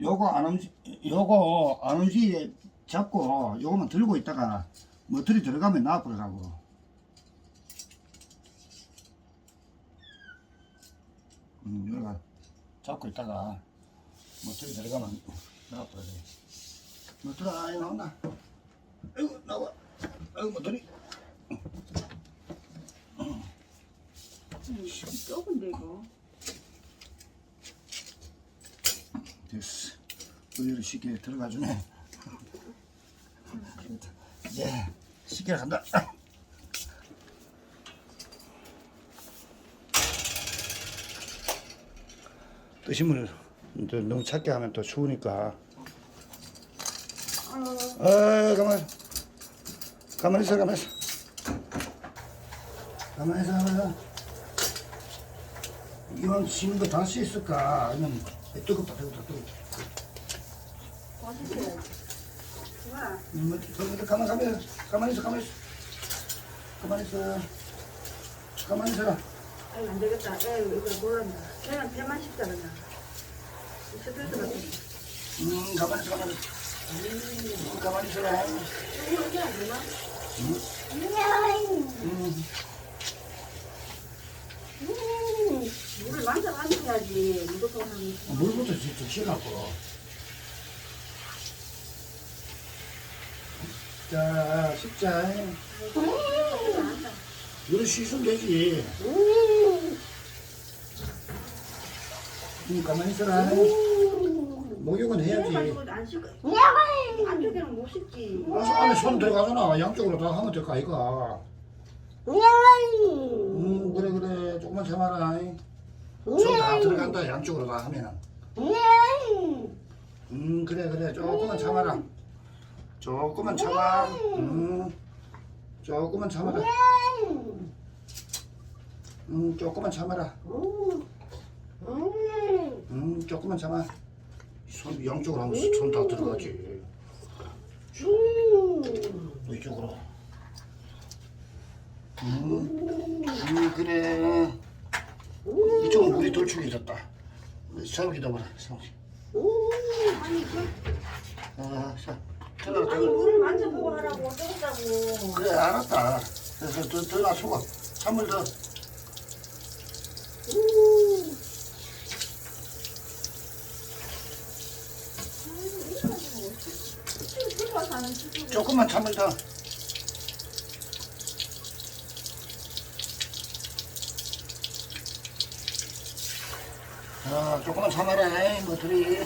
요거 안 움직, 요거 안 움직이게 잡고 요거만 들고 있다가 머터리 들어가면 나와버리라고. 음, 여기가 잡고 있다가 머터리 들어가면 나와버려. 머터리 아이 나온다. 아이고 나와. 아이고 머터리. 음, 좁은데 이거. 됐어. 의외로 쉽게 들어가 주네. 이제 쉽게 간다. 또 너무 작게 하면 또 추우니까. 아, 가만, 가만히 있어, 가만히 있어. 가만히 있어, 가만히 있어. 이만 쉬는 거다수 있을까? 아니면 뜨겁다, 뜨겁다, 뜨겁다. 맛있어요. 좋아. 음, 뭐, 가만 가만 가만히 있어 가만히 있어 가만히 있어 가만히 있어 아이 안 되겠다. 에 이거 몰랐나. 그냥 배만 식자 그냥. 스트레스 받겠 음 가만히 있어 가만히 있어 음, 가만히 있어라 이거 그냥 되나? 음, 물을 만져 가지고야지 무조건 하면. 물부터 진짜 쉬갖고. 자 십자. 물을 쉬으면 되지. 음 가만히 있어라. 목욕은 해야지. 가지고 안 씻고. 안쪽에는 못 씻지. 아, 안에 손 들어가잖아 양쪽으로 다 하면 될거 아이가? 음 그래 그래. 조금만 참아라 손 다 들어간다 양쪽으로 다 하면 음. 그래 그래. 조금만 참아라. 조금만 참아. 음. 조금만 참아라. 음 조금만 참아라. 음 조금만 참아. 손 양쪽으로 하면 손 다 들어가지. 이쪽으로. 음, 음 그래 이쪽은 물이 돌출해졌다 사무기 넣어라 사무기 아니 그 아, 자, 들어, 아니 들어. 물을 만져보고 하라고 어쩌겠다고. 그래, 알았다. 그래서 더, 더 놔주고, 찬물 더. 들고 와서 하는 짓을 조금만 찬물 더. 아, 조금만 참아라, 이 뭐들이.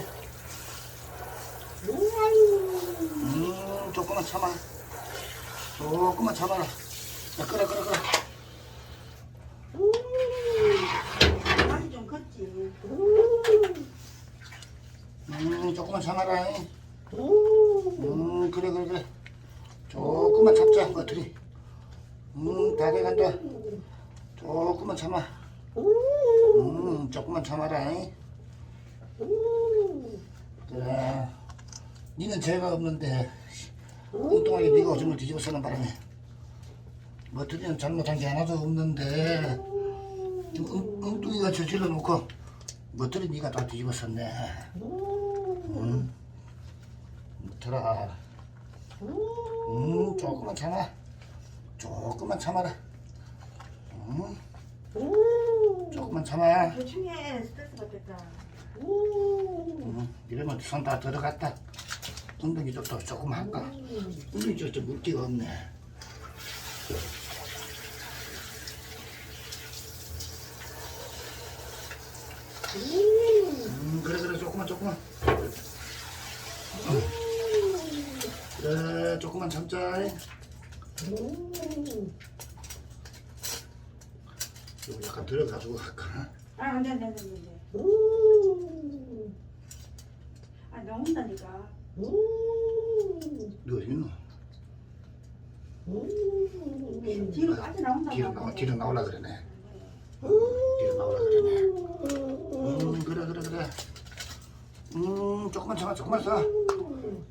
음, 조금만 참아. 조금만 참아라. 자, 끓어, 끓어, 끓어. 음, 조금만 참아라. 이. 음, 그래, 그래, 그래. 조금만 참자, 뭐들이. 음, 다 돼간다. 조금만 참아. 음, 조금만 참아라. 이. 그래. 니는 죄가 없는데 엉뚱하게 네가 오줌을 뒤집어 쓰는 바람에 뭐들이는 잘못한 게 하나도 없는데 지금 엉, 엉뚱이가 저질러 놓고 뭐들이 네가 다 뒤집어 썼네. 응? 뭐더라. 음, 조금만 참아. 조금만 참아라. 응? 조금만 참아. 대충해 스트레스 받겠다. 응, 이러면 손 다 들어갔다. 엉덩이 쪽도 조금 할까? 엉덩이 쪽도 물기가 없네. 음, 그래, 그래, 조금만, 조금만. 응. 그래, 조금만 참자. 이거 약간 들어가지고 할까? 아, 안 돼, 안 돼, 안 돼, 안 돼. 아, 나온다니까. 이거 있노? 뒤로 빠져 나온다고. 뒤로 나와, 뒤로 나오라 그러네. 뒤로 나오라 그러네. 음, 그래, 그래, 그래. 음, 조금만 참아, 조금만 써.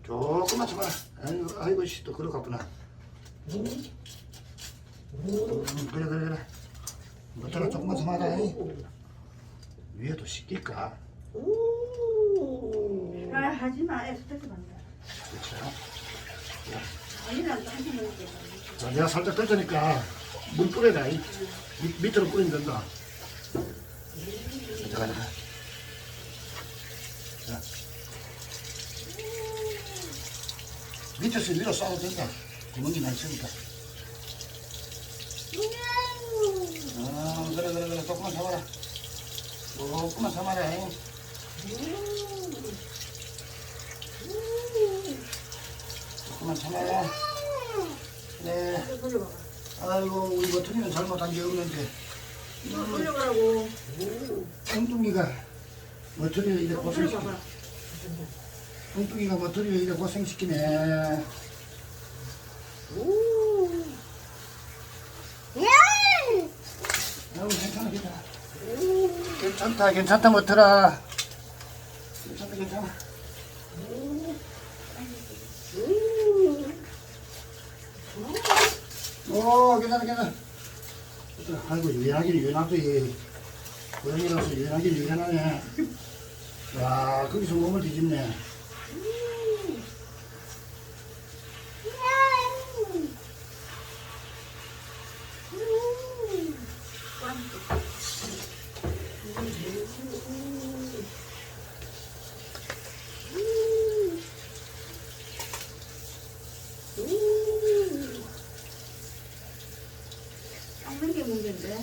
조금만 참아. 아이고, 아이고, 씨, 또 그러 갔구나. 음, 그래, 그래, 그래. 뭐더라, 조금만 참아라. 이. 위에도 시킬까? 아, 하지 마. 애 스트레스 받는다. 그렇죠. 아니랑 당신 먹을게. 자, 내가 살짝 떨자니까 물 뿌려라. 이. 밑, 밑으로 뿌리면 된다. 자, 자, 자. 자. 밑에서 위로 쏴도 된다. 구멍이 나 있으니까. 아, 그래, 그래, 그래. 조금만 참아라. 참아라. 잉. 조금만 참아라. 그래. 이거 돌려봐봐. 아이고 우리 버튼이는 잘못한 게 없는데 이거 돌려보라고. 엉뚱이가 머터리를 이래 이거 고생시키네 돌려봐봐. 엉뚱이가 머터리를 이래 고생시키네 아이고 괜찮아 괜찮아 괜찮다 괜찮다 머터라. 괜찮다 괜찮아. 오 괜찮아 괜찮아. 아이고 유연하긴 유연하지 고양이라서 유연하긴 유연하네. 야 거기서 몸을 뒤집네 깎는 게 문제인데.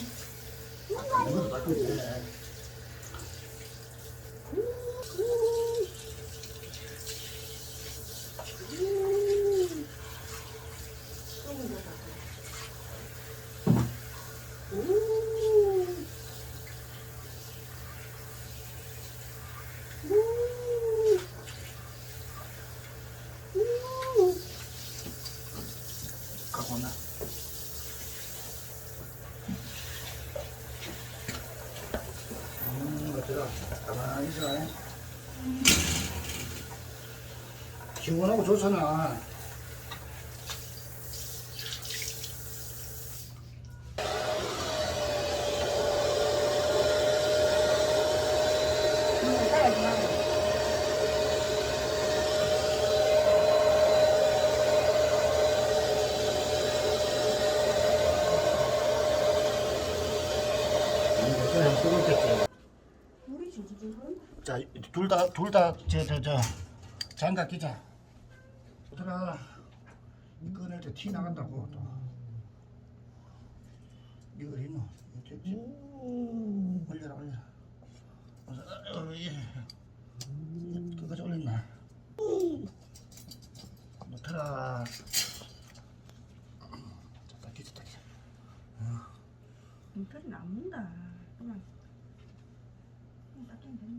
이것도 닦으면 돼 조금 더 깎아. 왔나. 음 시원하고 좋잖아 응, 따라하지 마. 음, 뜨겁겠지 물이. 자, 둘 다, 둘 다, 저, 저, 저, 장갑 끼자. 얘들아, 이거 꺼낼 때 티 나간다고, 또. 이거 어디 있노? 올려라, 올려라. 어, 어, 예. 그거까지 올렸나? 놓더라. 자, 딱 끼자, 딱 끼자. 인터넷 안 문다. 그냥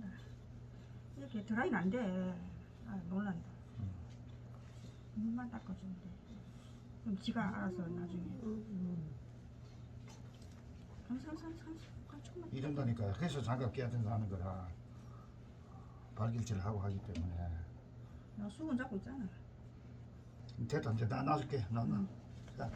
된다. 이렇게 드라이는 안 돼. 아 놀란다. 물만 닦아주면 돼. 그럼 지가 알아서 나중에. 살살살살 조금만. 이런다니까. 그래서 장갑 끼야 된다는 거라. 발길질을 하고 하기 때문에. 나 수건 잡고 있잖아. 됐다, 이제 나 놔줄게. 나, 나. 자.